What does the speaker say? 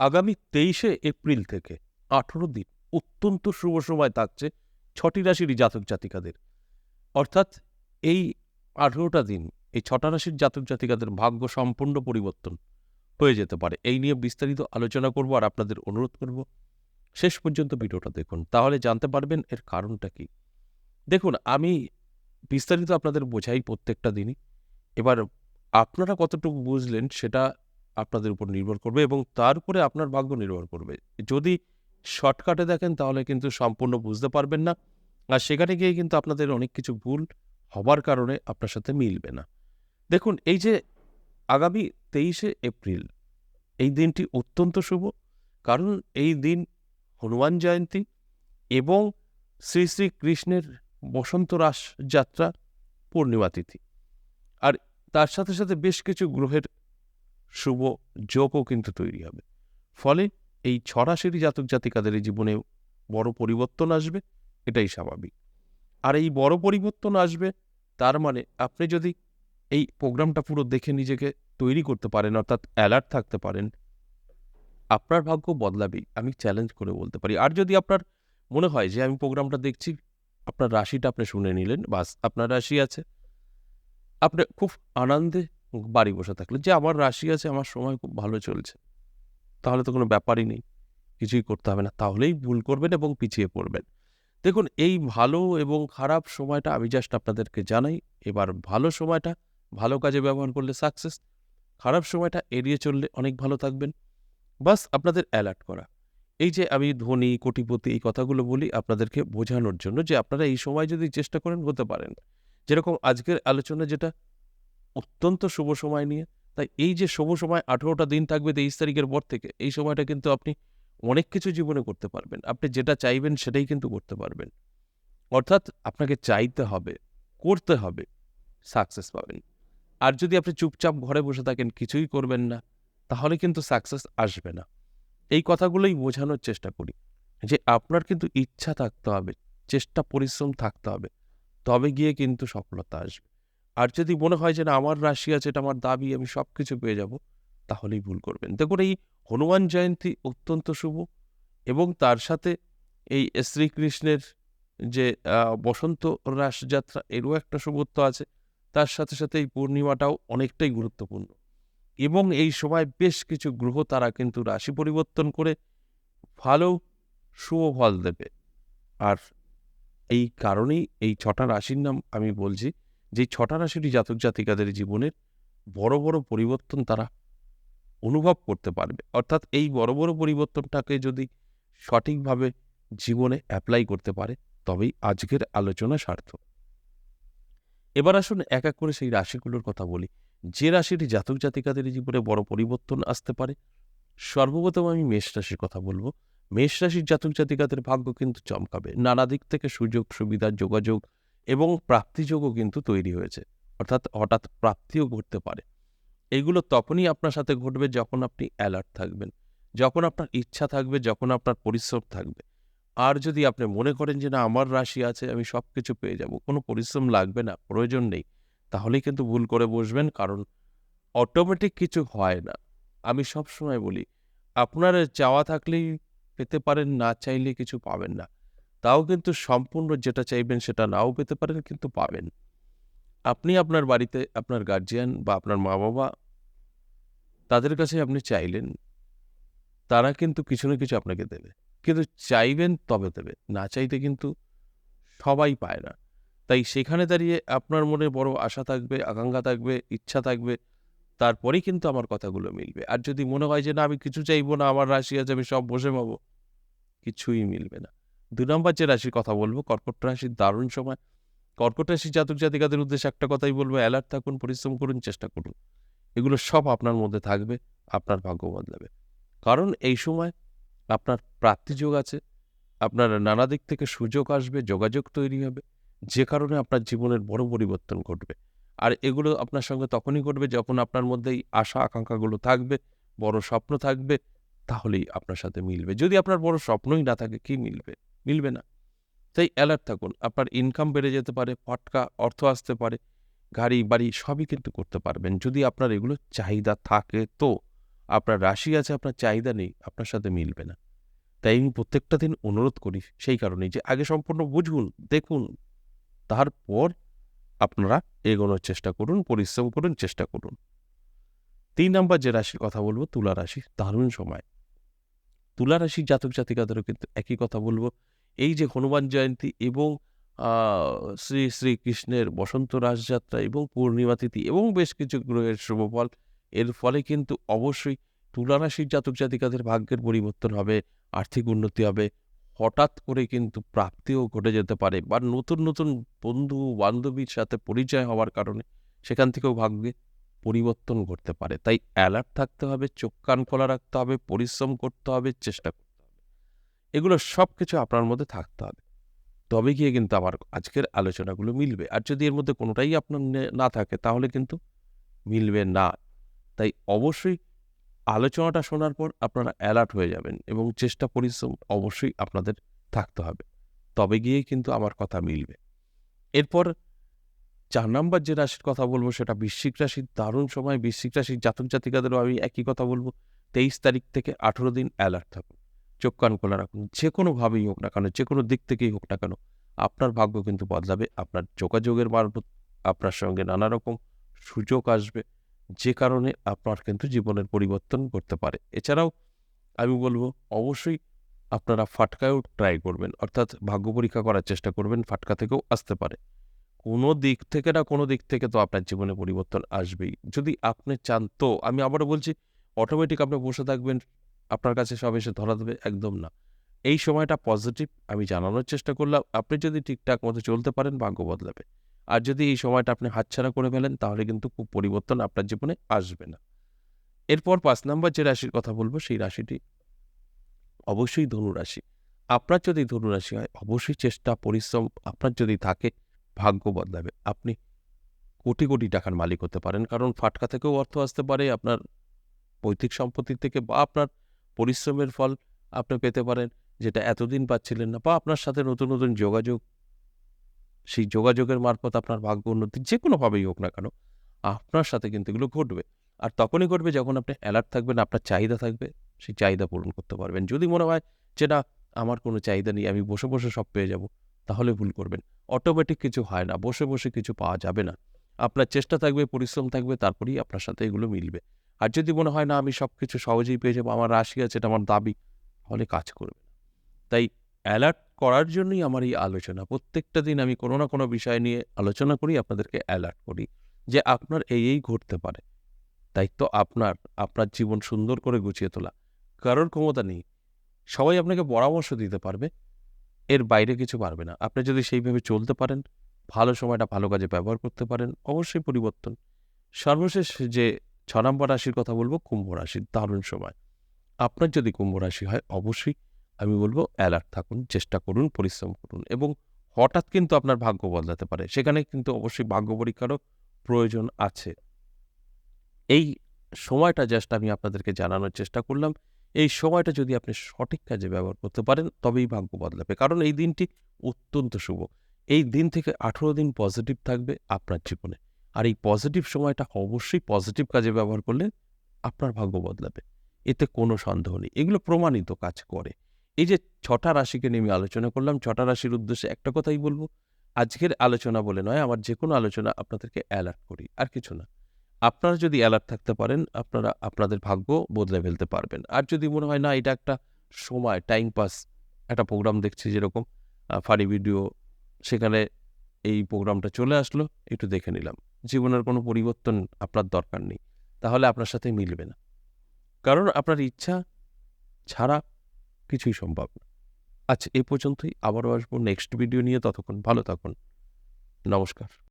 আগামী তেইশে এপ্রিল থেকে আঠেরো দিন অত্যন্ত শুভ সময় থাকছে ছটি রাশির জাতক জাতিকাদের। অর্থাৎ এই আঠেরোটা দিন, এই ছটা রাশির জাতক জাতিকাদের ভাগ্য সম্পূর্ণ পরিবর্তন হয়ে যেতে পারে। এই নিয়ে বিস্তারিত আলোচনা করব আর আপনাদের অনুরোধ করব শেষ পর্যন্ত ভিডিওটা দেখুন। তাহলে জানতে পারবেন এর কারণটা কি। দেখুন, আমি বিস্তারিত আপনাদের বোঝাই প্রত্যেকটা দিনই। এবার আপনারা কতটুকু বুঝলেন সেটা আপনাদের উপর নির্ভর করবে এবং তার উপরে আপনার ভাগ্য নির্ভর করবে। যদি শর্টকাটে দেখেন তাহলে কিন্তু সম্পূর্ণ বুঝতে পারবেন না। আর সেখানে গিয়ে কিন্তু আপনাদের অনেক কিছু ভুল হবার কারণে আপনার সাথে মিলবে না। দেখুন, এই যে আগামী তেইশে এপ্রিল, এই দিনটি অত্যন্ত শুভ। কারণ এই দিন হনুমান জয়ন্তী এবং শ্রী শ্রী কৃষ্ণের বসন্ত রাস যাত্রা পূর্ণিমা তিথি। আর তার সাথে সাথে বেশ কিছু গ্রহের শুভ যোগও কিন্তু তৈরি হবে। ফলে এই ছড়াশিরি জাতক জাতিকাদের জীবনে বড় পরিবর্তন আসবে, এটাই স্বাভাবিক। আর এই বড় পরিবর্তন আসবে, তার মানে আপনি যদি এই প্রোগ্রামটা পুরো দেখে নিজেকে তৈরি করতে পারেন, অর্থাৎ অ্যালার্ট থাকতে পারেন, আপনার ভাগ্য বদলাবেই, আমি চ্যালেঞ্জ করে বলতে পারি। আর যদি আপনার মনে হয় যে আমি প্রোগ্রামটা দেখছি, আপনার রাশিটা আপনি শুনে নিলেন, বাস, আপনার রাশি আছে। আপনি খুব আনন্দে বাড়ি বসে থাকলেন যে আমার রাশি আছে, আমার সময় খুব ভালো চলছে। তাহলে তো কোনো ব্যাপারই নেই। কিছুই করতে হবে না। তাহলেই ভুল করবেন এবং পিছিয়ে পড়বেন। দেখুন, এই ভালো এবং খারাপ সময়টা আমি জাস্ট আপনাদেরকে জানাই। এবার ভালো সময়টা, ভালো কাজে ব্যবহার করলে সাকসেস খারাপ সময়টা এড়িয়ে চললে অনেক ভালো থাকবেন। বাস, আপনাদের অ্যালার্ট করা। এই যে আমি ধনী, কোটিপতি এই কথাগুলো বলি আপনাদেরকে বোঝানোর জন্য যে আপনারা এই সময় যদি চেষ্টা করেন, হতে পারেন। যেরকম আজকের আলোচনা যেটা অত্যন্ত শুভ সময় নিয়ে। তাই এই যে শুভ সময় আঠেরোটা দিন থাকবে তেইশ তারিখের পর থেকে, এই সময়টা কিন্তু আপনি অনেক কিছু জীবনে করতে পারবেন। আপনি যেটা চাইবেন সেটাই কিন্তু করতে পারবেন। অর্থাৎ আপনাকে চাইতে হবে, করতে হবে সাকসেস পাবেন। আর যদি আপনি চুপচাপ ঘরে বসে থাকেন, কিছুই করবেন না, তাহলে কিন্তু সাকসেস আসবে না। এই কথাগুলোই বোঝানোর চেষ্টা করি যে আপনার কিন্তু ইচ্ছা থাকতে হবে, চেষ্টা, পরিশ্রম থাকতে হবে, তবে গিয়ে কিন্তু সফলতা আসবে। আর যদি মনে হয় যে না, আমার রাশি আছে, এটা আমার দাবি, আমি সব কিছু পেয়ে যাব, তাহলেই ভুল করবেন। দেখুন, এই হনুমান জয়ন্তী অত্যন্ত শুভ এবং তার সাথে এই শ্রীকৃষ্ণের যে বসন্ত রাসযাত্রা এরও একটা শুভত্ব আছে। তার সাথে সাথে এই পূর্ণিমাটাও অনেকটাই গুরুত্বপূর্ণ এবং এই সময় বেশ কিছু গ্রহ তারা কিন্তু রাশি পরিবর্তন করে ভালো, শুভ ফল দেবে। আর এই কারণেই এই ছটা রাশির নাম আমি বলছি। যে ছটা রাশিটি জাতক জাতিকাদের জীবনের বড় বড় পরিবর্তন তারা অনুভব করতে পারবে। অর্থাৎ এই বড় বড় পরিবর্তনটাকে যদি সঠিকভাবে জীবনে অ্যাপ্লাই করতে পারে, তবেই আজকের আলোচনা সার্থক। এবার আসুন এক এক করে সেই রাশিগুলোর কথা বলি। যে রাশিটি জাতক জাতিকাদের জীবনে বড় পরিবর্তন আসতে পারে, সর্বপ্রথম আমি মেষ রাশির কথা বলব। মেষ রাশির জাতক জাতিকাদের ভাগ্য কিন্তু চমকাবে। নানা দিক থেকে সুযোগ সুবিধা যোগাযোগ এবং প্রাপ্তিযোগও কিন্তু তৈরি হয়েছে। অর্থাৎ হঠাৎ প্রাপ্তিও ঘটতে পারে। এইগুলো তখনই আপনার সাথে ঘটবে যখন আপনি অ্যালার্ট থাকবেন। যখন আপনার ইচ্ছা থাকবে, যখন আপনার পরিশ্রম থাকবে। আর যদি আপনি মনে করেন যে, না, আমার রাশি আছে, আমি সব কিছু পেয়ে যাব। কোনো পরিশ্রম লাগবে না, প্রয়োজন নেই। তাহলেই কিন্তু ভুল করে বসবেন, কারণ অটোমেটিক কিছু হয় না। আমি সব সময় বলি, আপনার চাওয়া থাকলেই পেতে পারেন, না চাইলে কিছু পাবেন না। তাও কিন্তু সম্পূর্ণ যেটা চাইবেন সেটা নাও পেতে পারেন, কিন্তু পাবেন। আপনি আপনার বাড়িতে আপনার গার্জিয়ান বা আপনার মা বাবা তাদের কাছে আপনি চাইলেন, তারা কিন্তু কিছু না কিছু আপনাকে দেবে। কিন্তু চাইবেন তবে দেবে, না চাইতে কিন্তু সবাই পায় না। তাই সেখানে দাঁড়িয়ে আপনার মনে বড় আশা থাকবে, আকাঙ্ক্ষা থাকবে, ইচ্ছা থাকবে, তারপরেই কিন্তু আমার কথাগুলো মিলবে। আর যদি মনে হয় যে, না, আমি কিছু চাইব না, আমার রাশি আছে, আমি সব বসে পাবো, কিছুই মিলবে না। দু নম্বর যে রাশির কথা বলব, কর্কট রাশির দারুণ সময়। কর্কট রাশির জাতক জাতিকাদের উদ্দেশ্যে একটা কথাই বলব অ্যালার্ট থাকুন, পরিশ্রম করুন, চেষ্টা করুন। এগুলো সব আপনার মধ্যে থাকবে, আপনার ভাগ্য বদলাবে। কারণ এই সময় আপনার প্রাপ্তিযোগ আছে, আপনার নানা দিক থেকে সুযোগ আসবে, যোগাযোগ তৈরি হবে, যে কারণে আপনার জীবনের বড় পরিবর্তন ঘটবে। আর এগুলো আপনার সঙ্গে তখনই ঘটবে যখন আপনার মধ্যে এই আশা, আকাঙ্ক্ষাগুলো থাকবে, বড় স্বপ্ন থাকবে, তাহলেই আপনার সাথে মিলবে। যদি আপনার বড় স্বপ্নই না থাকে, কি মিলবে? মিলবে না। তাই অ্যালার্ট থাকুন, আপনার ইনকাম বেড়ে যেতে পারে, ফটকা, অর্থ আসতে পারে, গাড়ি, বাড়ি সবই কিন্তু করতে পারবেন। যদি আপনার এগুলো চাহিদা থাকে তো, আপনার রাশি আছে, আপনার চাহিদা নেই, আপনার সাথে মিলবে না। তাই আমি প্রত্যেকটা দিন অনুরোধ করি সেই কারণেই যে আগে সম্পূর্ণ বুঝুন, দেখুন, তারপর আপনারা এগোনোর চেষ্টা করুন, পরিশ্রম করুন, চেষ্টা করুন। তিন নাম্বার যে রাশির কথা বলব, তুলা রাশি, দারুণ সময়। তুলা রাশির জাতক জাতিকাদেরও কিন্তু একই কথা বলব এই যে হনুমান জয়ন্তী এবং শ্রী শ্রীকৃষ্ণের বসন্ত রাসযাত্রা এবং পূর্ণিমা তিথি এবং বেশ কিছু গ্রহের শুভফল, এর ফলে কিন্তু অবশ্যই তুলা রাশির জাতক জাতিকাদের ভাগ্যের পরিবর্তন হবে, আর্থিক উন্নতি হবে, হঠাৎ করে কিন্তু প্রাপ্তিও ঘটে যেতে পারে বা নতুন নতুন বন্ধু বান্ধবীর সাথে পরিচয় হওয়ার কারণে সেখান থেকেও ভাগ্যে পরিবর্তন ঘটতে পারে। তাই অ্যালার্ট থাকতে হবে, চোখ, কান খোলা রাখতে হবে, পরিশ্রম করতে হবে, চেষ্টা করতে এগুলো সব কিছু আপনার মধ্যে থাকতে হবে। তবে গিয়ে কিন্তু আমার আজকের আলোচনাগুলো মিলবে। আর যদি এর মধ্যে কোনোটাই আপনার না থাকে, তাহলে কিন্তু মিলবে না। তাই অবশ্যই আলোচনাটা শোনার পর আপনারা অ্যালার্ট হয়ে যাবেন এবং চেষ্টা পরিশ্রম অবশ্যই আপনাদের থাকতে হবে। তবে গিয়ে কিন্তু আমার কথা মিলবে। এরপর চার নাম্বার যে রাশির কথা বলব, সেটা বৃশ্চিক রাশির দারুণ সময় বৃশ্চিক রাশির জাতক জাতিকাদেরও আমি একই কথা বলব। তেইশ তারিখ থেকে আঠেরো দিন অ্যালার্ট থাকুন। চোখ কান খোলা রাখুন। যে কোনোভাবেই হোক না কেন যে কোনো দিক থেকেই হোক না কেন, আপনার ভাগ্য কিন্তু বদলাবে, আপনার যোগাযোগের মারফত আপনার সঙ্গে নানা রকম সুযোগ আসবে, যে কারণে আপনার কিন্তু জীবনের পরিবর্তন করতে পারে। এছাড়াও আমি বলব, অবশ্যই আপনারা ফাটকায়ও ট্রাই করবেন, অর্থাৎ ভাগ্য পরীক্ষা করার চেষ্টা করবেন, ফাটকা থেকেও আসতে পারে। কোনো দিক থেকে না কোনো দিক থেকে তো আপনার জীবনে পরিবর্তন আসবেই। যদি আপনি চান, তো আমি আবারও বলছি অটোমেটিক আপনি বসে থাকবেন আপনার কাছে সব এসে ধরা দেবে, একদম না। এই সময়টা পজিটিভ আমি জানানোর চেষ্টা করলাম। আপনি যদি ঠিকঠাক মতো চলতে পারেন, ভাগ্য বদলাবে। আর যদি এই সময়টা আপনি হাতছাড়া করে ফেলেন, তাহলে কিন্তু খুব পরিবর্তন আপনার জীবনে আসবে না। এরপর পাঁচ নাম্বার যে রাশির কথা বলব, সেই রাশিটি অবশ্যই ধনু রাশি। আপনার যদি ধনু রাশি হয়, অবশ্যই চেষ্টা, পরিশ্রম আপনার যদি থাকে, ভাগ্য বদলাবে। আপনি কোটি কোটি টাকার মালিক হতে পারেন, কারণ ফাটকা থেকেও অর্থ আসতে পারে আপনার পৈতৃক সম্পত্তি থেকে বা আপনার পরিশ্রমের ফল আপনি পেতে পারেন, যেটা এতদিন পাচ্ছিলেন না, বা আপনার সাথে নতুন নতুন যোগাযোগ, সেই যোগাযোগের মারফত আপনার ভাগ্য উন্নতি যে কোনোভাবেই হোক না কেন, আপনার সাথে কিন্তু এগুলো ঘটবে। আর তখনই ঘটবে যখন আপনি অ্যালার্ট থাকবেন, আপনার চাহিদা থাকবে, সেই চাহিদা পূরণ করতে পারবেন। যদি মনে হয় যে, না, আমার কোনো চাহিদা নেই, আমি বসে বসে সব পেয়ে যাব, তাহলে ভুল করবেন। অটোমেটিক কিছু হয় না, বসে বসে কিছু পাওয়া যাবে না। আপনার চেষ্টা থাকবে, পরিশ্রম থাকবে, তারপরেই আপনার সাথে এগুলো মিলবে। আর যদি মনে হয় না, আমি সব কিছু সহজেই পেয়ে যাব, আমার রাশি আছে, এটা আমার দাবি, তাহলে কাজ করবে তাই অ্যালার্ট করার জন্যই আমার এই আলোচনা। প্রত্যেকটা দিন আমি কোনো না কোনো বিষয় নিয়ে আলোচনা করি, আপনাদেরকে অ্যালার্ট করি যে আপনার এই এই ঘটতে পারে। দায়িত্ব আপনার আপনার জীবন সুন্দর করে গুছিয়ে তোলা। কারোর ক্ষমতা নেই। সবাই আপনাকে পরামর্শ দিতে পারবে, এর বাইরে কিছু পারবে না। আপনি যদি সেইভাবে চলতে পারেন, ভালো সময়টা ভালো কাজে ব্যবহার করতে পারেন, অবশ্যই পরিবর্তন। সর্বশেষ যে ছ নম্বর রাশির কথা বলব, কুম্ভ রাশির দারুণ সময়। আপনার যদি কুম্ভ রাশি হয়, অবশ্যই আমি বলব অ্যালার্ট থাকুন, চেষ্টা করুন, পরিশ্রম করুন এবং হঠাৎ কিন্তু আপনার ভাগ্য বদলাতে পারে। সেখানে কিন্তু অবশ্যই ভাগ্য পরীক্ষারও প্রয়োজন আছে। এই সময়টা জাস্ট আমি আপনাদেরকে জানানোর চেষ্টা করলাম। এই সময়টা যদি আপনি সঠিক কাজে ব্যবহার করতে পারেন, তবেই ভাগ্য বদলাবে। কারণ এই দিনটি অত্যন্ত শুভ। এই দিন থেকে আঠেরো দিন পজিটিভ থাকবে আপনার জীবনে। আর এই পজিটিভ সময়টা অবশ্যই পজিটিভ কাজে ব্যবহার করলে আপনার ভাগ্য বদলাবে। এতে কোনো সন্দেহ নেই। এগুলো প্রমাণিত কাজ করে। এই যে ছটা রাশিকে নিয়ে আমি আলোচনা করলাম, ছটা রাশির উদ্দেশ্যে একটা কথাই বলব। আজকের আলোচনা বলে নয়, আমার যে কোনো আলোচনা আপনাদেরকে অ্যালার্ট করি, আর কিছু না। আপনারা যদি অ্যালার্ট থাকতে পারেন, আপনারা আপনাদের ভাগ্য বদলে ফেলতে পারবেন। আর যদি মনে হয়, না, এটা একটা সময় টাইম পাস একটা প্রোগ্রাম দেখছি যেরকম ফানি ভিডিও সেখানে এই প্রোগ্রামটা চলে আসলো, একটু দেখে নিলাম। জীবনের কোনো পরিবর্তন আপনার দরকার নেই। তাহলে আপনার সাথে মিলবে না। কারণ আপনার ইচ্ছা ছাড়া কিছুই সম্ভব না। আচ্ছা এ পর্যন্তই। আবারও আসব নেক্সট ভিডিও নিয়ে। ততক্ষণ ভালো থাকুন। নমস্কার।